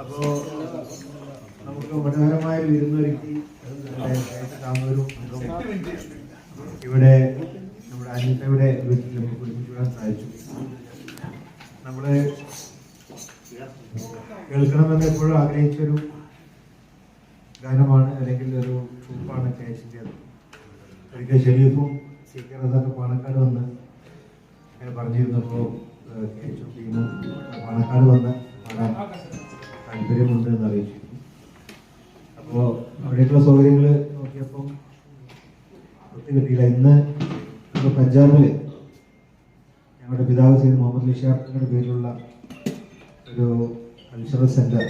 അപ്പോ നമുക്ക് മനോഹരമായ വിരുന്നൊരുക്കി താമരവും ഇവിടെ നമ്മുടെ അനിതയുടെ വീട്ടിൽ നമുക്ക് ഒരുമിച്ച് സാധിച്ചു. നമ്മൾ കേൾക്കണമെന്ന് എപ്പോഴും ആഗ്രഹിച്ചൊരു ഗാനമാണ് അല്ലെങ്കിൽ ഒരു ട്രൂപ്പാണ് കേസിന്റെത് ഒരിക്കൽ ഷെരീഫും സീക്കർ അതൊക്കെ പാലക്കാട് വന്ന് അങ്ങനെ പറഞ്ഞിരുന്നപ്പോൾ കേസും ടീമും പാലക്കാട് വന്ന് പാടാൻ താല്പര്യമുണ്ട് എന്ന് അറിയിച്ചിരുന്നു. അപ്പോൾ അവിടേക്കുള്ള സൗകര്യങ്ങൾ നോക്കിയപ്പം ഒത്തു കിട്ടിയില്ല. ഇന്ന് ഇപ്പോൾ പഞ്ചാബിൽ ഞങ്ങളുടെ പിതാവ് സെയ്ദ് മുഹമ്മദ് ലിഷാഖിന്റെ പേരിലുള്ള ഒരു കൾച്ചറൽ സെന്റർ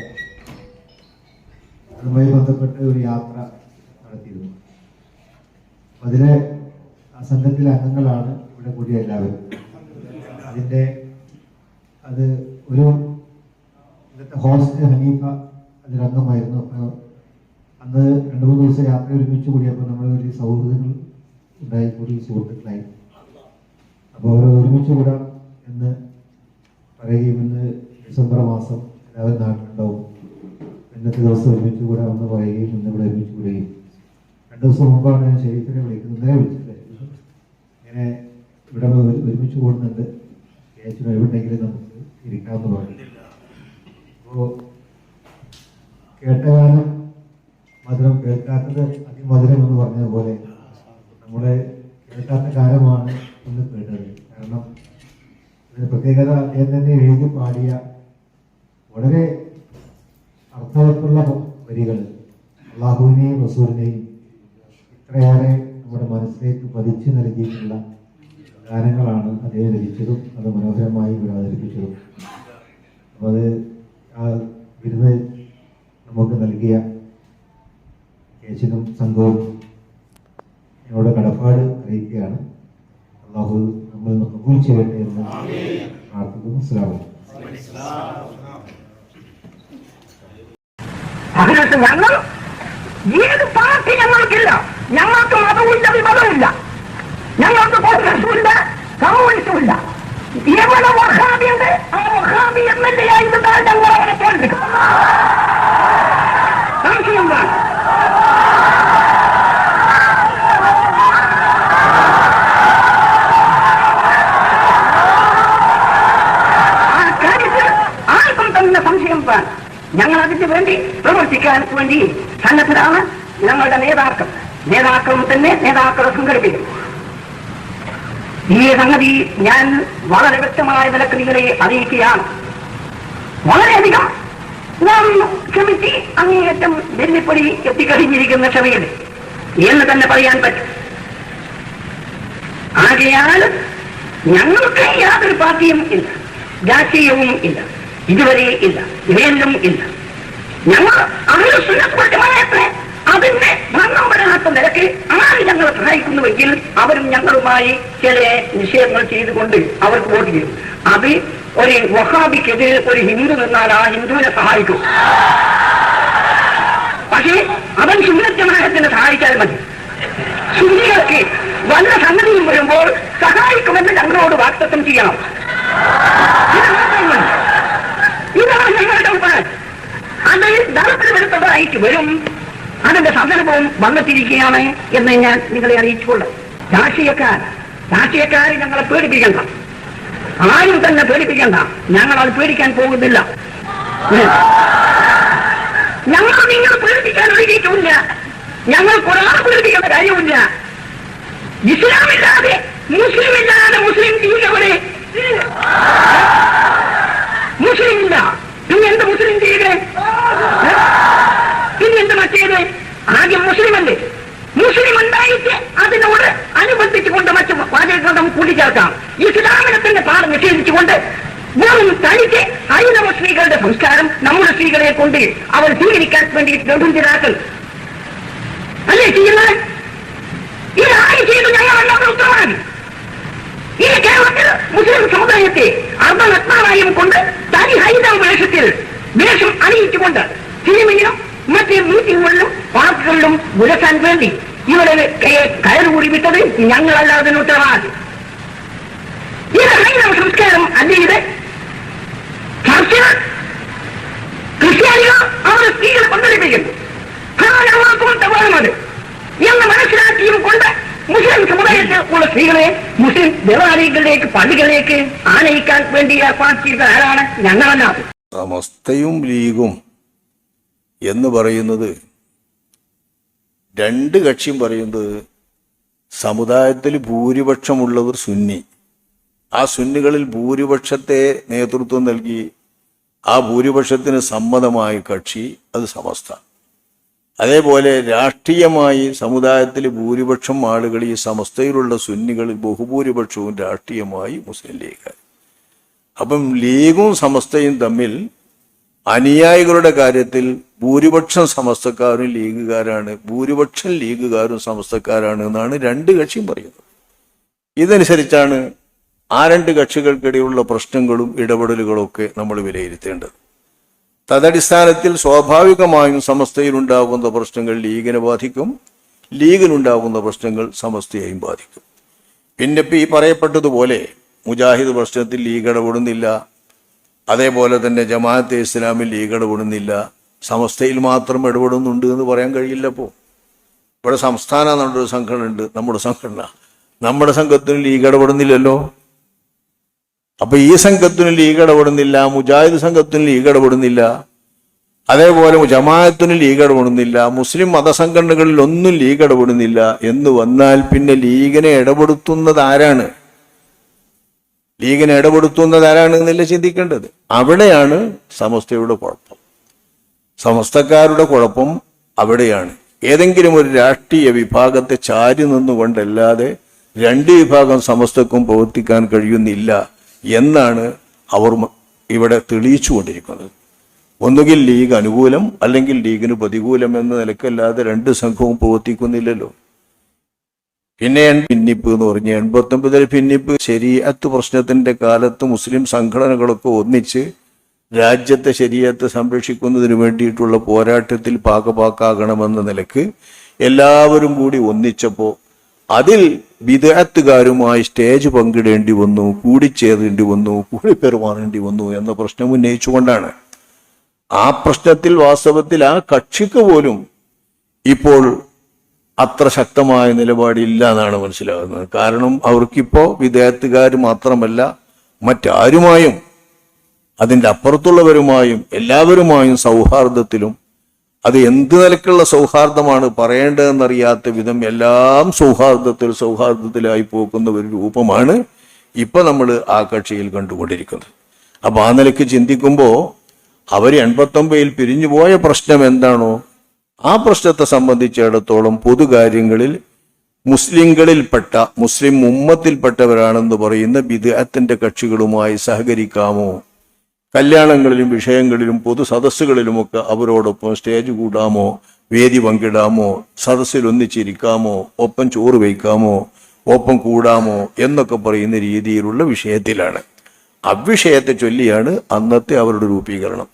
അതുമായി ബന്ധപ്പെട്ട് ഒരു യാത്ര നടത്തിയിരുന്നു. അതിലെ ആ സംഘത്തിലെ അംഗങ്ങളാണ് ഇവിടെ കൂടിയ എല്ലാവരും. അതിന്റെ അത് ഒരു ഇന്നത്തെ ഹോസ്റ്റ് ഹനീഫ അതിലംഗമായിരുന്നു അപ്പോൾ അന്ന് രണ്ട് മൂന്ന് ദിവസം യാത്ര ഒരുമിച്ച് കൂടിയപ്പോൾ നമ്മൾ ഒരു സൗഹൃദങ്ങൾ ഉണ്ടായി കൂടി സുഹൃത്തുക്കളായി. അപ്പോൾ അവർ ഒരുമിച്ച് കൂടാം എന്ന് പറയുകയും ഇന്ന് ഡിസംബർ മാസം എല്ലാവരും നാട്ടിലുണ്ടാവും. ഇന്നത്തെ ദിവസം ഒരുമിച്ച് കൂടാം എന്ന് പറയുകയും ഇന്ന് ഇവിടെ ഒരുമിച്ച് കൂടുകയും. രണ്ട് ദിവസം മുമ്പാണ് ഞാൻ ഷെരീഫിനെ വിളിക്കുന്നത്. ഇന്നലെ വിളിച്ചില്ലേ ഇങ്ങനെ ഇവിടെ ഒരു- ഒരുമിച്ച് കൂടുന്നുണ്ട്. എവിടെങ്കിലും എവിടെയെങ്കിലും നമുക്ക് ഇരിക്കാമെന്ന് പറഞ്ഞു അപ്പോൾ കേട്ട ഗാനം മധുരം കേൾക്കാത്തത് അതിമധുരം എന്ന് പറഞ്ഞതുപോലെ നമ്മളെ കേൾക്കാത്ത കാലമാണ് ഇന്ന് കേട്ടത്. കാരണം ഇതിന് പ്രത്യേകത അദ്ദേഹം തന്നെ എഴുതി പാടിയ വളരെ അർത്ഥവത്തുള്ള വരികൾ അള്ളാഹുവിനെയും റസൂലിനെയും ഇത്രയേറെ നമ്മുടെ മനസ്സിലേക്ക് പതിച്ചു നൽകിയിട്ടുള്ള ഗാനങ്ങളാണ് അദ്ദേഹം രചിച്ചതും അത് മനോഹരമായി ഇവിടെ അവതരിപ്പിച്ചതും അപ്പോൾ അത് ആ വിരുന്ന് നമുക്ക് നൽകിയ കേശനും സംഘവും എന്നോട് കടപ്പാട് അറിയിക്കുകയാണ്. അള്ളാഹു നമ്മൾ കബൂൽ ചെയ്യട്ടെ എന്ന് പ്രാർത്ഥിക്കുന്നു. അലൈക്കും. അതിനകത്ത് ഞങ്ങൾ ഏത് പാർട്ടി ഞങ്ങൾക്കില്ല. ഞങ്ങൾക്ക് മതമില്ല വിമതമില്ല. ഞങ്ങൾക്ക് കോൺഗ്രസുമില്ല കമ്മ്യൂണിസ്റ്റുമില്ല. എവിടെ വഹാബിയുണ്ട്? ആ വഹാബി എം എൽ എ ആയിരുന്നാൽ ഞങ്ങൾ അവരെ തോൽപ്പിക്കും വേണ്ടി സന്നദ്ധരാണ് ഞങ്ങളുടെ നേതാക്കൾ. നേതാക്കളും തന്നെ നേതാക്കളെ സംഘടിപ്പിക്കും ഈ സംഗതി ഞാൻ വളരെ വ്യക്തമായ നിലയ്ക്ക് നിങ്ങളെ അറിയിക്കുകയാണ്. വളരെയധികം നാം ക്ഷമിച്ച് അങ്ങേയറ്റം വെല്ലുപ്പടി എത്തിക്കഴിഞ്ഞിരിക്കുന്ന ക്ഷമയിൽ എന്ന് തന്നെ പറയാൻ പറ്റും. ആകയാൽ ഞങ്ങൾക്ക് യാതൊരു പാർട്ടിയും ഇല്ല. രാഷ്ട്രീയവും ഇല്ല. ഇതുവരെ ഇല്ല. ഇവയെല്ലാം ഇല്ല. ഞങ്ങൾ അവരുടെ സുന്നത്വമായത്തെ അതിന്റെ ഭരണം വരാത്ത നിലയ്ക്ക് ആര് ഞങ്ങളെ സഹായിക്കുന്നുവെങ്കിൽ അവരും ഞങ്ങളുമായി ചില നിഷേധങ്ങൾ ചെയ്തുകൊണ്ട് അവർക്ക് വോട്ട് ചെയ്യും. അത് ഒരു വഹാബിക്കെതിരെ ഒരു ഹിന്ദു നിന്നാൽ ആ ഹിന്ദുവിനെ സഹായിക്കും. പക്ഷേ അവൻ സുന്നത്തമായത്തിനെ സഹായിച്ചാൽ മതി. സുന്നികൾക്ക് വല്ല സംഗതിയും വരുമ്പോൾ സഹായിക്കുമെന്ന് ഞങ്ങളോട് വാക്തത്വം ചെയ്യണം ഇതാണ് നമ്മൾ. ഇതാണ് ഞങ്ങളുടെ ഉപായം അത് ദളത്തിൽ വരുത്തതായിട്ട് വരും അതിന്റെ സന്ദർഭവും എന്ന് ഞാൻ നിങ്ങളെ അറിയിച്ചുകൊള്ളു. രാഷ്ട്രീയക്കാർ രാഷ്ട്രീയക്കാർ ഞങ്ങളെ പേടിപ്പിക്കണ്ട. ആരും തന്നെ പേടിപ്പിക്കണ്ട. ഞങ്ങൾ അത് പേടിക്കാൻ പോകുന്നില്ല. ഞങ്ങൾ നിങ്ങൾ പേടിപ്പിക്കാൻ ഒഴുകിയിട്ടില്ല ഞങ്ങൾ ഒരാൾ പേടിപ്പിക്കേണ്ട കാര്യമില്ല ഇസ്ലാമില്ലാതെ മുസ്ലിം ഇല്ലാതെ മുസ്ലിം ലീഗവിടെ മുസ്ലിം ഇല്ല പിന്നെ എന്ത് മുസ്ലിം ലീഗ് പിന്നെ മറ്റേത്? ആദ്യം മുസ്ലിമല്ലേ? മുസ്ലിം ഉണ്ടായിട്ട് അതിനോട് അനുബന്ധിച്ചുകൊണ്ട് മറ്റു വാചകങ്ങൾ നമുക്ക് കൂട്ടിച്ചേർക്കാം. ഇസ്ലാമിനെ തന്നെ പാഠം നിഷേധിച്ചുകൊണ്ട് വെറും തനിക്ക് ഹൈനവ സ്ത്രീകളുടെ സംസ്കാരം നമ്മുടെ സ്ത്രീകളെ കൊണ്ട് അവർ സ്വീകരിക്കാൻ വേണ്ടി നിർബന്ധിതാക്കൾ അല്ലേ ചെയ്യുന്നത്? ഇതായി ചെയ്തു? ഞങ്ങളെല്ലാം ഉത്തരവാദി ഈ കേരളത്തിൽ മുസ്ലിം സമുദായത്തെ അർദ്ധനഗ്നമായും കൊണ്ട് തനി ഹൈനവ വേഷത്തിൽ വേഷം അണിയിച്ചുകൊണ്ട് സിനിമയിലും മറ്റ് മീറ്റിങ്ങുകളിലും പാർക്കുകളിലും ഉലക്കാൻ വേണ്ടി ഇവിടെ കയറുകൂടി വിട്ടത് ഞങ്ങളല്ലാതെ ഉത്തരവാദി ഇത് സംസ്കാരം അല്ലേ ഇത്? ചർച്ചകൾ ക്രിസ്ത്യാനികൾ അവരുടെ സ്ത്രീകളെ പങ്കെടുപ്പിക്കുന്നു എന്ന് മനസ്സിലാക്കിയും കൊണ്ട് മുസ്ലിം സമുദായത്തിൽ ഉള്ള സ്ത്രീകളെ മുസ്ലിം ദേവാലയങ്ങളിലേക്ക് പള്ളികളിലേക്ക് ആനയിക്കാൻ വേണ്ടി ഏർപ്പാട് ഞങ്ങളല്ലാതെ. സമസ്തയും ലീഗും. എന്ന് പറയുന്നത് രണ്ട് കക്ഷിയും പറയുന്നത് സമുദായത്തിൽ ഭൂരിപക്ഷമുള്ളവർ സുന്നി. ആ സുന്നികളിൽ ഭൂരിപക്ഷത്തെ നേതൃത്വം നൽകി ആ ഭൂരിപക്ഷത്തിന് സമ്മതമായ കക്ഷി അത് സമസ്ത. അതേപോലെ രാഷ്ട്രീയമായി സമുദായത്തിൽ ഭൂരിപക്ഷം ആളുകൾ ഈ സമസ്തയിലുള്ള സുന്നികളിൽ ബഹുഭൂരിപക്ഷവും രാഷ്ട്രീയമായി മുസ്ലിം ലീഗ്. അപ്പം ലീഗും സമസ്തയും തമ്മിൽ അനുയായികളുടെ കാര്യത്തിൽ ഭൂരിപക്ഷം സമസ്തക്കാരും ലീഗുകാരാണ്. ഭൂരിപക്ഷം ലീഗുകാരും സമസ്തക്കാരാണ് എന്നാണ് രണ്ട് കക്ഷിയും പറയുന്നത്. ഇതനുസരിച്ചാണ് ആ രണ്ട് കക്ഷികൾക്കിടയിലുള്ള പ്രശ്നങ്ങളും ഇടപെടലുകളും ഒക്കെ നമ്മൾ വിലയിരുത്തേണ്ടത്. തദടിസ്ഥാനത്തിൽ സ്വാഭാവികമായും സമസ്തയിലുണ്ടാകുന്ന പ്രശ്നങ്ങൾ ലീഗിനെ ബാധിക്കും. ലീഗിനുണ്ടാകുന്ന പ്രശ്നങ്ങൾ സമസ്തയെയും ബാധിക്കും. പിന്നെ ഈ പറയപ്പെട്ടതുപോലെ മുജാഹിദ് പ്രശ്നത്തിൽ ലീഗ് ഇടപെടുന്നില്ല. അതേപോലെ തന്നെ ജമാഅത്തെ ഇസ്ലാമിൽ ലീഗ് ഇടപെടുന്നില്ല സമസ്തയിൽ മാത്രം ഇടപെടുന്നുണ്ട് എന്ന് പറയാൻ കഴിയില്ല ഇപ്പോൾ ഇവിടെ സംസ്ഥാന നമ്മുടെ സംഘടന ഉണ്ട് നമ്മുടെ സംഘടന. നമ്മുടെ സംഘത്തിന് ലീഗ് ഇടപെടുന്നില്ലല്ലോ. അപ്പൊ ഈ സംഘത്തിന് ലീഗ് ഇടപെടുന്നില്ല മുജാഹിദ് സംഘത്തിന് ലീഗ് ഇടപെടുന്നില്ല. അതേപോലെ ജമാഅത്തിന് ലീഗ് ഇടപെടുന്നില്ല മുസ്ലിം മതസംഘടനകളിൽ ഒന്നും ലീഗ് ഇടപെടുന്നില്ല. എന്ന് വന്നാൽ പിന്നെ ലീഗിനെ ഇടപെടുത്തുന്നത് ആരാണ്? ലീഗിനെ ഇടപെടുത്തുന്നത് ആരാണ് എന്നല്ല ചിന്തിക്കേണ്ടത്. അവിടെയാണ് സമസ്തയുടെ കുഴപ്പം. സമസ്തക്കാരുടെ കുഴപ്പം അവിടെയാണ്. ഏതെങ്കിലും ഒരു രാഷ്ട്രീയ വിഭാഗത്തെ ചാരി നിന്നുകൊണ്ടല്ലാതെ രണ്ട് വിഭാഗം സമസ്തക്കും പ്രവർത്തിക്കാൻ കഴിയുന്നില്ല എന്നാണ് അവർ ഇവിടെ ഇവിടെ തെളിയിച്ചുകൊണ്ടിരിക്കുന്നത്. ഒന്നുകിൽ ലീഗ് അനുകൂലം അല്ലെങ്കിൽ ലീഗിന് പ്രതികൂലം എന്ന നിലക്കല്ലാതെ രണ്ട് സംഘവും പ്രവർത്തിക്കുന്നില്ലല്ലോ. പിന്നെ ഭിന്നിപ്പ് എന്ന് പറഞ്ഞ് എൺപത്തി ഒമ്പതിലെ ഭിന്നിപ്പ്. ശരീഅത്ത് പ്രശ്നത്തിന്റെ കാലത്ത് മുസ്ലിം സംഘടനകളൊക്കെ ഒന്നിച്ച് രാജ്യത്തെ ശരീരത്തെ സംരക്ഷിക്കുന്നതിന് വേണ്ടിയിട്ടുള്ള പോരാട്ടത്തിൽ പാകപാക്കാകണമെന്ന നിലയ്ക്ക് എല്ലാവരും കൂടി ഒന്നിച്ചപ്പോൾ അതിൽ വിദേഹത്തുകാരുമായി സ്റ്റേജ് പങ്കിടേണ്ടി വന്നു കൂടിച്ചേരേണ്ടി വന്നു കൂടി പെരുമാറേണ്ടി വന്നു എന്ന പ്രശ്നം ഉന്നയിച്ചുകൊണ്ടാണ്. ആ പ്രശ്നത്തിൽ വാസ്തവത്തിൽ ആ കക്ഷിക്ക് പോലും ഇപ്പോൾ അത്ര ശക്തമായ നിലപാടില്ല എന്നാണ് മനസ്സിലാകുന്നത്. കാരണം അവർക്കിപ്പോ വിദേഹത്തുകാർ മാത്രമല്ല മറ്റാരുമായും അതിന്റെ അപ്പുറത്തുള്ളവരുമായും എല്ലാവരുമായും സൗഹാർദ്ദത്തിലും അത് എന്ത് നിലക്കുള്ള സൗഹാർദ്ദമാണ് പറയേണ്ടതെന്നറിയാത്ത വിധം എല്ലാം സൗഹാർദ്ദത്തിൽ സൗഹാർദ്ദത്തിലായി പോകുന്ന ഒരു രൂപമാണ് ഇപ്പൊ നമ്മൾ ആ കക്ഷിയിൽ കണ്ടുകൊണ്ടിരിക്കുന്നത്. അപ്പൊ ആ നിലയ്ക്ക് ചിന്തിക്കുമ്പോൾ അവർ എൺപത്തൊമ്പതിൽ പിരിഞ്ഞുപോയ പ്രശ്നം എന്താണോ ആ പ്രശ്നത്തെ സംബന്ധിച്ചിടത്തോളം പൊതുകാര്യങ്ങളിൽ മുസ്ലിങ്ങളിൽപ്പെട്ട മുസ്ലിം ഉമ്മത്തിൽപ്പെട്ടവരാണെന്ന് പറയുന്ന വിദേഹത്തിന്റെ കക്ഷികളുമായി സഹകരിക്കാമോ? കല്യാണങ്ങളിലും വിഷയങ്ങളിലും പൊതു സദസ്സുകളിലുമൊക്കെ അവരോടൊപ്പം സ്റ്റേജ് കൂടാമോ? വേദി പങ്കിടാമോ? സദസ്സിൽ ഒന്നിച്ചിരിക്കാമോ? ഒപ്പം ചോറ് വയ്ക്കാമോ? ഒപ്പം കൂടാമോ? എന്നൊക്കെ പറയുന്ന രീതിയിലുള്ള വിഷയത്തിലാണ്. അവിഷയത്തെ ചൊല്ലിയാണ് അന്നത്തെ അവരുടെ രൂപീകരണം.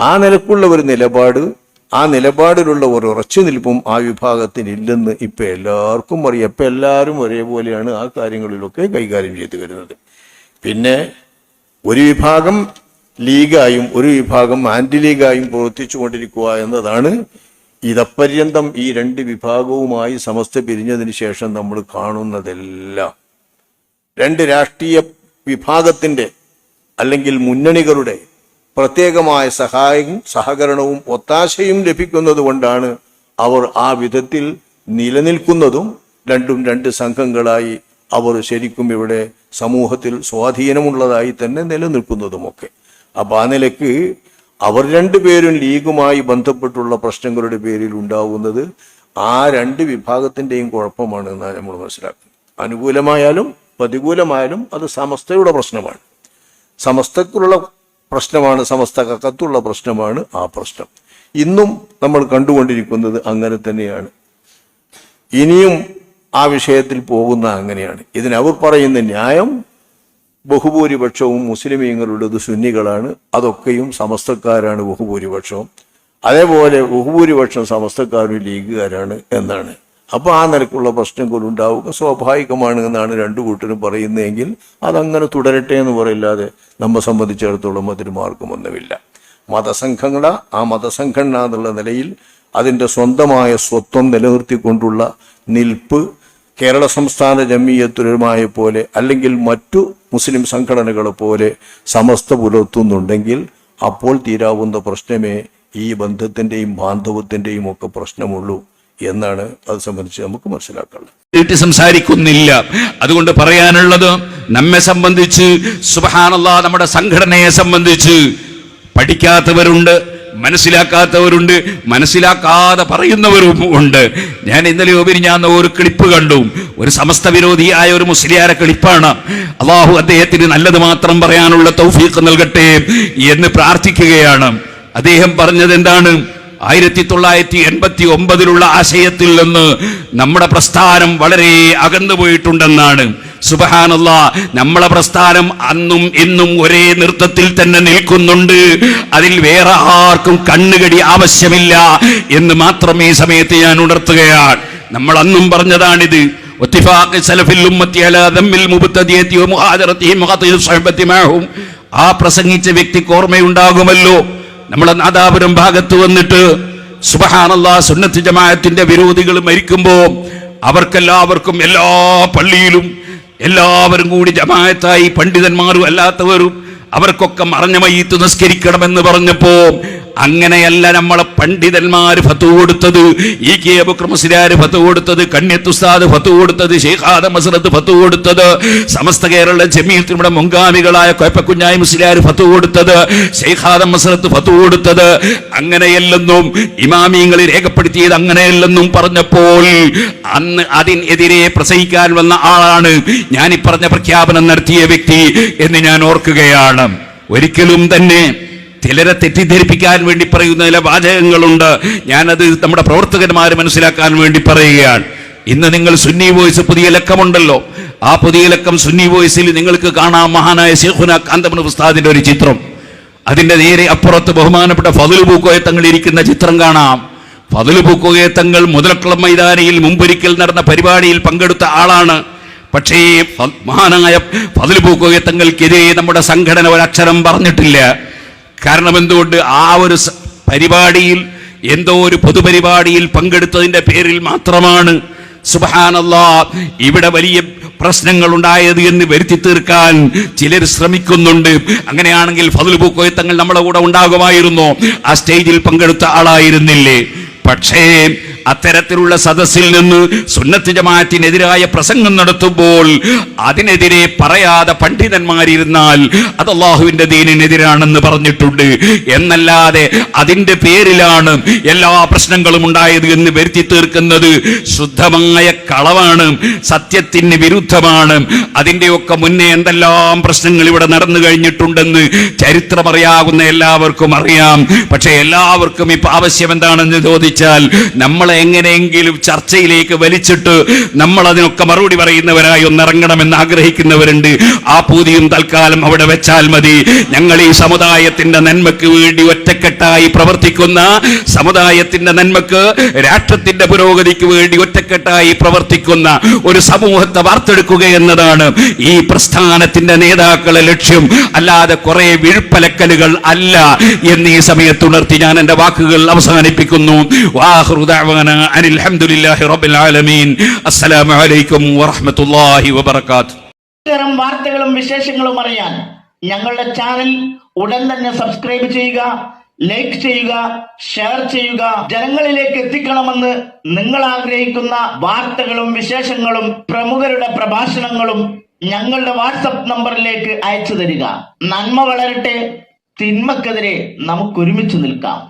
ആ നിലക്കുള്ള ഒരു നിലപാട് ആ നിലപാടിലുള്ള ഒരു ഉറച്ചു നിൽപ്പും ആ വിഭാഗത്തിന് ഇല്ലെന്ന് ഇപ്പൊ എല്ലാവർക്കും അറിയാം. ഇപ്പൊ എല്ലാവരും ഒരേപോലെയാണ് ആ കാര്യങ്ങളിലൊക്കെ കൈകാര്യം ചെയ്തു വരുന്നത്. പിന്നെ ഒരു വിഭാഗം ലീഗായും ഒരു വിഭാഗം ആന്റി ലീഗായും പ്രവർത്തിച്ചു കൊണ്ടിരിക്കുക എന്നതാണ് ഇതപര്യന്തം ഈ രണ്ട് വിഭാഗവുമായി സമസ്ത പിരിഞ്ഞതിന് ശേഷം നമ്മൾ കാണുന്നതെല്ലാം. രണ്ട് രാഷ്ട്രീയ വിഭാഗത്തിന്റെ അല്ലെങ്കിൽ മുന്നണികളുടെ പ്രത്യേകമായ സഹായവും സഹകരണവും ഒത്താശയും ലഭിക്കുന്നത് കൊണ്ടാണ് അവർ ആ വിധത്തിൽ നിലനിൽക്കുന്നതും രണ്ടും രണ്ട് സംഘങ്ങളായി അവർ ശരിക്കും ഇവിടെ സമൂഹത്തിൽ സ്വാധീനമുള്ളതായി തന്നെ നിലനിൽക്കുന്നതുമൊക്കെ. അപ്പൊ ആ നിലയ്ക്ക് അവർ രണ്ടുപേരും ലീഗുമായി ബന്ധപ്പെട്ടുള്ള പ്രശ്നങ്ങളുടെ പേരിൽ ഉണ്ടാവുന്നത് ആ രണ്ട് വിഭാഗത്തിന്റെയും കുഴപ്പമാണ് എന്നാണ് നമ്മൾ മനസ്സിലാക്കുന്നത്. അനുകൂലമായാലും പ്രതികൂലമായാലും അത് സമസ്തയുടെ പ്രശ്നമാണ്. സമസ്തക്കുള്ള പ്രശ്നമാണ് സമസ്ത കക്കത്തുള്ള പ്രശ്നമാണ് ആ പ്രശ്നം. ഇന്നും നമ്മൾ കണ്ടുകൊണ്ടിരിക്കുന്നത് അങ്ങനെ തന്നെയാണ്. ഇനിയും ആ വിഷയത്തിൽ പോകുന്ന അങ്ങനെയാണ്. ഇതിനവർ പറയുന്ന ന്യായം ബഹുഭൂരിപക്ഷവും മുസ്ലിമീങ്ങളുടേത് സുന്നികളാണ്. അതൊക്കെയും സമസ്തക്കാരാണ് ബഹുഭൂരിപക്ഷവും. അതേപോലെ ബഹുഭൂരിപക്ഷം സമസ്തക്കാരും ലീഗുകാരാണ് എന്നാണ്. അപ്പൊ ആ നിലക്കുള്ള പ്രശ്നങ്ങൾ ഉണ്ടാവുക സ്വാഭാവികമാണ് എന്നാണ് രണ്ടു കൂട്ടരും പറയുന്നതെങ്കിൽ അതങ്ങനെ തുടരട്ടെ എന്ന് പറയില്ലാതെ നമ്മെ സംബന്ധിച്ചിടത്തോളം അതിന് മാർഗമൊന്നുമില്ല. മതസംഘങ്ങള ആ മതസംഘടന എന്നുള്ള നിലയിൽ അതിന്റെ സ്വന്തമായ സ്വത്വം നിലനിർത്തിക്കൊണ്ടുള്ള നിൽപ്പ് കേരള സംസ്ഥാന ജമീയത്തുരമായ പോലെ അല്ലെങ്കിൽ മറ്റു മുസ്ലിം സംഘടനകളെ പോലെ സമസ്ത പുലർത്തുന്നുണ്ടെങ്കിൽ അപ്പോൾ തീരാവുന്ന പ്രശ്നമേ ഈ ബന്ധത്തിന്റെയും ബാന്ധവത്തിന്റെയും ഒക്കെ പ്രശ്നമുള്ളൂ. എന്നാണ് അത് സംബന്ധിച്ച് നമുക്ക് മനസ്സിലാക്കാനുള്ളത്. നീട്ടി സംസാരിക്കുന്നില്ല. അതുകൊണ്ട് പറയാനുള്ളത് നമ്മെ സംബന്ധിച്ച് സുബഹാനല്ല നമ്മുടെ സംഘടനയെ സംബന്ധിച്ച് പഠിക്കാത്തവരുണ്ട് മനസ്സിലാക്കാത്തവരുണ്ട് മനസ്സിലാക്കാതെ പറയുന്നവരും ഉണ്ട്. ഞാൻ ഇന്നലെ ഞാൻ ഒരു ക്ലിപ്പ് കണ്ടു. ഒരു സമസ്ത വിരോധിയായ ഒരു മുസ്ലിയാരെ ക്ലിപ്പാണ്. അള്ളാഹു അദ്ദേഹത്തിന് നല്ലത് മാത്രം പറയാനുള്ള തൗഫീഖ് നൽകട്ടെ എന്ന് പ്രാർത്ഥിക്കുകയാണ്. അദ്ദേഹം പറഞ്ഞത് എന്താണ് ആയിരത്തി തൊള്ളായിരത്തി എൺപത്തി ഒമ്പതിലുള്ള ആശയത്തിൽ നിന്ന് നമ്മുടെ പ്രസ്ഥാനം വളരെ അകന്നു പോയിട്ടുണ്ടെന്നാണ്. സുബഹാനല്ല നമ്മളെ പ്രസ്ഥാനം അന്നും ഇന്നും ഒരേ നൃത്തത്തിൽ തന്നെ നിൽക്കുന്നുണ്ട്. അതിൽ വേറെ ആർക്കും കണ്ണുകടി ആവശ്യമില്ല എന്ന് മാത്രം ഈ സമയത്ത് ഞാൻ ഉണർത്തുകയാണ്. നമ്മൾ അന്നും പറഞ്ഞതാണിത്. സലഫിൽ ഉമ്മത്തി ആ പ്രസംഗിച്ച വ്യക്തിക്ക് ഓർമ്മയുണ്ടാകുമല്ലോ. നമ്മളെ നാദാപുരം ഭാഗത്ത് വന്നിട്ട് സുബഹാനല്ല സുന്നത്ത് ജമാഅത്തിന്റെ വിരോധികൾ മരിക്കുമ്പോൾ അവർക്കെല്ലാവർക്കും എല്ലാ പള്ളിയിലും എല്ലാവരും കൂടി ജമാഅത്തായി പണ്ഡിതന്മാരും അല്ലാത്തവരും അവർക്കൊക്കെ മറഞ്ഞ മയ്യത്ത് നിസ്കരിക്കണമെന്ന് പറഞ്ഞപ്പോ അങ്ങനെയല്ല നമ്മളെ പണ്ഡിതന്മാര് ഫത്തു കൊടുത്തത്. ഇ കെ അബുക്രമസിരാർ ഫത്തു കൊടുത്തത്. കണ്യത്തുസ്താദ് ഫത്തു കൊടുത്തത്. ഷെയ്ഖാദ മസറത്ത് ഫത്തു കൊടുത്തത്. സമസ്ത കേരള ജമീത്തിനുടെ മുങ്കാമികളായ കൊയപ്പക്കുഞ്ഞായി മുസ്ലിയാർ ഫത്തു കൊടുത്തത്. ഷെയ്ഖാദ മസറത്ത് ഫത്തു കൊടുത്തത്. അങ്ങനെയല്ലെന്നും ഇമാമിയങ്ങൾ രേഖപ്പെടുത്തിയത് അങ്ങനെയല്ലെന്നും പറഞ്ഞപ്പോൾ അന്ന് അതിനെതിരെ പ്രസംഗിക്കാൻ വന്ന ആളാണ്. ഞാൻ ഈ പറഞ്ഞ പ്രഖ്യാപനം നടത്തിയ വ്യക്തി എന്ന് ഞാൻ ഓർക്കുകയാണ്. ഒരിക്കലും തന്നെ ചിലരെ തെറ്റിദ്ധരിപ്പിക്കാൻ വേണ്ടി പറയുന്ന ചില വാചകങ്ങളുണ്ട്. ഞാനത് നമ്മുടെ പ്രവർത്തകന്മാരെ മനസ്സിലാക്കാൻ വേണ്ടി പറയുകയാണ്. ഇന്ന് നിങ്ങൾ സുന്നി വോയിസ് പുതിയ ലക്കമുണ്ടല്ലോ. ആ പുതിയ ലക്കം സുന്നി വോയിസിൽ നിങ്ങൾക്ക് കാണാം മഹാനായ ശേഖുന കാന്തമൻ ഉസ്താദിന്റെ ഒരു ചിത്രം. അതിന്റെ നേരെ അപ്പുറത്ത് ബഹുമാനപ്പെട്ട ഫതുൽ പൂക്കോയ തങ്ങൾ ഇരിക്കുന്ന ചിത്രം കാണാം. ഫതുൽ പൂക്കോയ തങ്ങൾ മുതലക്കുളം മൈതാനിയിൽ മുമ്പൊരിക്കൽ നടന്ന പരിപാടിയിൽ പങ്കെടുത്ത ആളാണ്. പക്ഷേ മഹാനായ ഫതുൽ പൂക്കോയ തങ്ങൾക്കെതിരെ നമ്മുടെ സംഘടന ഒരക്ഷരം പറഞ്ഞിട്ടില്ല. കാരണം എന്തുകൊണ്ട് ആ ഒരു പരിപാടിയിൽ എന്തോ ഒരു പൊതുപരിപാടിയിൽ പങ്കെടുത്തതിന്റെ പേരിൽ മാത്രമാണ് സുബഹാനല്ലാ ഇവിടെ വലിയ പ്രശ്നങ്ങൾ ഉണ്ടായത് എന്ന് വരുത്തി തീർക്കാൻ ചിലർ ശ്രമിക്കുന്നുണ്ട്. അങ്ങനെയാണെങ്കിൽ ഫതുൽ പൂക്കോയത്തങ്ങൾ നമ്മുടെ കൂടെ ഉണ്ടാകുമായിരുന്നു? ആ സ്റ്റേജിൽ പങ്കെടുത്ത ആളായിരുന്നില്ലേ? പക്ഷേ അത്തരത്തിലുള്ള സദസ്സിൽ നിന്ന് സുന്നത്ത് ജമാഅത്തിനെതിരായ പ്രസംഗം നടത്തുമ്പോൾ അതിനെതിരെ പറയാതെ പണ്ഡിതന്മാരിരുന്നാൽ അത് അള്ളാഹുവിന്റെ ദീനിനെതിരാണെന്ന് പറഞ്ഞിട്ടുണ്ട്. എന്നല്ലാതെ അതിന്റെ പേരിലാണ് എല്ലാ പ്രശ്നങ്ങളും ഉണ്ടായത് എന്ന് വരുത്തി തീർക്കുന്നത് ശുദ്ധമായ കളവാണ് സത്യത്തിന് വിരുദ്ധമാണ്. അതിന്റെയൊക്കെ മുന്നേ എന്തെല്ലാം പ്രശ്നങ്ങൾ ഇവിടെ നടന്നു കഴിഞ്ഞിട്ടുണ്ടെന്ന് ചരിത്രമറിയാകുന്ന എല്ലാവർക്കും അറിയാം. പക്ഷെ എല്ലാവർക്കും ഇപ്പൊ ആവശ്യം എന്താണെന്ന് ചോദിച്ചാൽ നമ്മളെ എങ്ങനെയെങ്കിലും ചർച്ചയിലേക്ക് വലിച്ചിട്ട് നമ്മൾ അതിനൊക്കെ മറുപടി പറയുന്നവരായി ഒന്നിറങ്ങണമെന്ന് ആഗ്രഹിക്കുന്നവരുണ്ട്. ആ പൂതിയും തൽക്കാലം അവിടെ വെച്ചാൽ മതി. ഞങ്ങൾ ഈ സമുദായത്തിന്റെ നന്മയ്ക്ക് വേണ്ടി ഒറ്റക്കെട്ടായി പ്രവർത്തിക്കുന്ന സമുദായത്തിന്റെ നന്മക്ക് രാഷ്ട്രത്തിന്റെ പുരോഗതിക്ക് വേണ്ടി ഒറ്റക്കെട്ടായി പ്രവർത്തിക്കുന്ന ഒരു സമൂഹത്തെ വാർത്തെടുക്കുക എന്നതാണ് ഈ പ്രസ്ഥാനത്തിന്റെ നേതാക്കളെ ലക്ഷ്യം. അല്ലാതെ കുറെ വിഴുപ്പലക്കലുകൾ അല്ല. എന്ന് ഈ സമയത്ത് ഉണർത്തി ഞാൻ എന്റെ വാക്കുകൾ അവസാനിപ്പിക്കുന്നു. വാഹ്റു ദഅവാന അനിൽ ഹംദുലില്ലാഹി റബ്ബിൽ ആലമീൻ അസ്സലാമു അലൈക്കും വറഹ്മത്തുള്ളാഹി വബറകാത്ത് ഇത്തരം വാർത്തകളും വിശേഷങ്ങളും അറിയാൻ ഞങ്ങളുടെ ചാനൽ ഉടൻ തന്നെ സബ്സ്ക്രൈബ് ചെയ്യുക ലൈക്ക് ചെയ്യുക ഷെയർ ചെയ്യുക. ജനങ്ങളിലേക്ക് എത്തിക്കണമെന്ന് നിങ്ങൾ ആഗ്രഹിക്കുന്ന വാർത്തകളും വിശേഷങ്ങളും പ്രമുഖരുടെ പ്രഭാഷണങ്ങളും ഞങ്ങളുടെ വാട്സപ്പ് നമ്പറിലേക്ക് അയച്ചു തരിക. നന്മ വളരട്ടെ തിന്മക്കെതിരെ നമുക്ക് ഒരുമിച്ച് നിൽക്കാം.